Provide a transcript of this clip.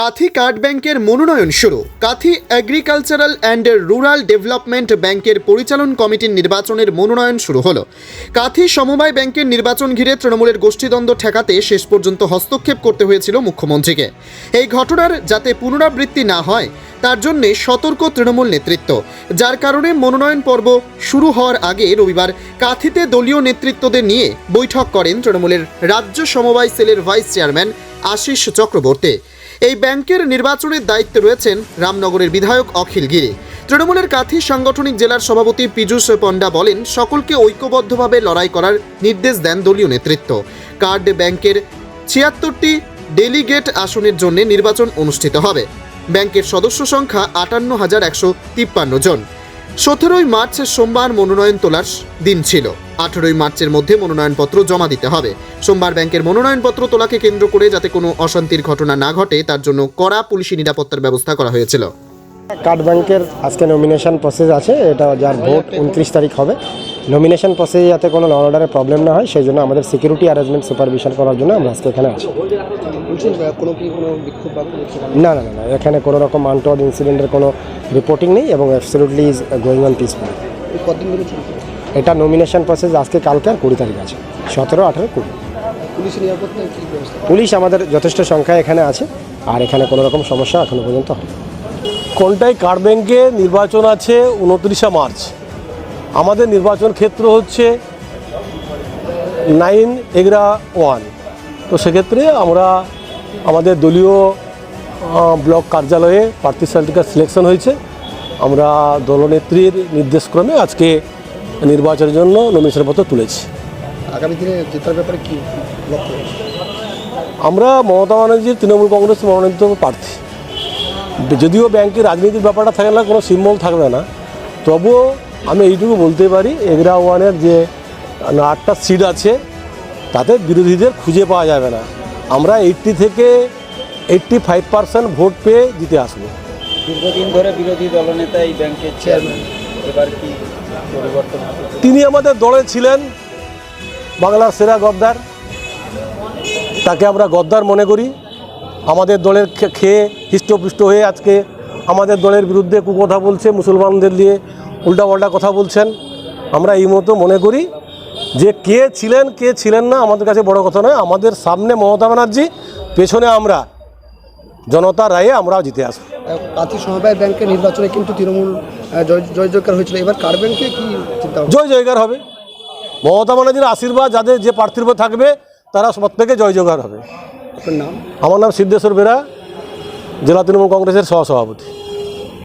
Kanthi card ব্যাংকের মনোনয়ন শুরু। Kanthi agricultural and rural development ব্যাংকের পরিচালন কমিটির নির্বাচনের মনোনয়ন শুরু হলো। কাথি সমবায় ব্যাংকের নির্বাচন ঘিরে তৃণমূলের গোষ্ঠীদ্বন্দ্ব ঠেকাতে শেষ পর্যন্ত হস্তক্ষেপ করতে হয়েছিল মুখ্যমন্ত্রীকে। এই ঘটনার যাতে পুনরাবৃত্তি না হয়, তার জন্যে সতর্ক তৃণমূল নেতৃত্ব। যার কারণে মনোনয়ন পর্ব শুরু হওয়ার আগে রবিবার কাথিতে দলীয় নেতৃত্বদের নিয়ে বৈঠক করেন তৃণমূলের রাজ্য সমবায় সেলের ভাইস চেয়ারম্যান আশিস চক্রবর্তী। এই ব্যাংকের নির্বাচনের দায়িত্বে রয়েছেন রামনগরের বিধায়ক অখিল গিরি। তৃণমূলের কাথি সাংগঠনিক জেলার সভাপতি পীযূষ পণ্ডা বলেন, সকলকে ঐক্যবদ্ধভাবে লড়াই করার নির্দেশ দেন দলীয় নেতৃত্ব। কার্ড ব্যাংকের ছিয়াত্তরটি ডেলিগেট আসনের জন্য নির্বাচন অনুষ্ঠিত হবে। ব্যাংকের সদস্য সংখ্যা আটান্ন হাজার একশো তিপ্পান্ন জন। সতেরোই মার্চ সোমবার মনোনয়ন তোলার দিন ছিল। আঠেরোই মার্চের মধ্যে মনোনয়নপত্র জমা দিতে হবে। সোমবার ব্যাংকের মনোনয়নপত্র তোলাকে কেন্দ্র করে যাতে কোনো অশান্তির ঘটনা না ঘটে তার জন্য কড়া পুলিশি নিরাপত্তার ব্যবস্থা করা হয়েছিল। কার্ড ব্যাংকের আজকে নমিনেশন প্রসেস আছে এটা যার ভোট উনত্রিশ তারিখ হবে। নমিনেশন প্রসেসে যাতে কোনো ল অর্ডারের প্রবলেম না হয় সেই জন্য আমাদের সিকিউরিটি অ্যারেঞ্জমেন্ট সুপারভিশন করার জন্য আমরা আজকে এখানে আছি। না না না এখানে কোনো রকম আনটোয়ার্ড ইনসিডেন্টের কোনো রিপোর্টিং নেই এবং absolutely is going on peaceful এটা নমিনেশন প্রসেস আজকে কালকে আর কুড়ি তারিখ আছে। সতেরো আঠেরো কুড়ি। পুলিশ আমাদের যথেষ্ট সংখ্যায় এখানে আছে আর এখানে কোনো রকম সমস্যা এখনও পর্যন্ত হয় কোনটাই কার্ড ব্যাংকে নির্বাচন আছে উনত্রিশে মার্চ। আমাদের নির্বাচন ক্ষেত্র হচ্ছে নাইন এগরা ওয়ান। তো সেক্ষেত্রে আমরা আমাদের দলীয় ব্লক কার্যালয়ে প্রার্থী তালিকা সিলেকশন হয়েছে। আমরা দলনেত্রীর নির্দেশক্রমে আজকে নির্বাচনের জন্য নমিনেশনপত্র তুলেছি। আগামী দিনে জেতার ব্যাপারে কি আমরা মমতা ব্যানার্জির তৃণমূল কংগ্রেস মনোনীত প্রার্থী। যদিও ব্যাংকের রাজনীতির ব্যাপারটা থাকে না কোনো সিম্বল থাকবে না। তবুও আমি এইটুকু বলতে পারি এগরা ওয়ানের যে আটটা সিট আছে তাতে বিরোধীদের খুঁজে পাওয়া যাবে না। আমরা এইটটি থেকে এইট্টি ফাইভ পার্সেন্ট ভোট পেয়ে জিতে আসব। দীর্ঘদিন ধরে বিরোধী দলনেতা এই ব্যাংকের চেয়ারম্যান তিনি আমাদের দলে ছিলেন বাংলার সেরা গদ্দার। তাকে আমরা গদ্দার মনে করি। আমাদের দলের খেয়ে হৃষ্টপুষ্ট হয়ে আজকে আমাদের দলের বিরুদ্ধে কুকথা বলছে, মুসলমানদের দিয়ে উল্টাপাল্টা কথা বলছেন। আমরা এই মতো মনে করি যে কে ছিলেন কে ছিলেন না আমাদের কাছে বড় কথা নয়। আমাদের সামনে মমতা ব্যানার্জি, পেছনে আমরা। জনতার রায়ে আমরাও জিতে আসব। পাতি সহবায় ব্যাংকের নির্বাচনে কিন্তু তৃণমূল জয় জয় জয়কার হয়েছিল। এবার কার ব্যাংকে কি জয় জয়কার হবে। মমতা ব্যানার্জির আশীর্বাদ যাদের যে প্রার্থীর থাকবে তারা প্রত্যেকে জয় জয়কার হবে। আপনার নাম? আমার নাম সিদ্ধেশ্বর বেরা জেলা তৃণমূল কংগ্রেসের সহসভাপতি।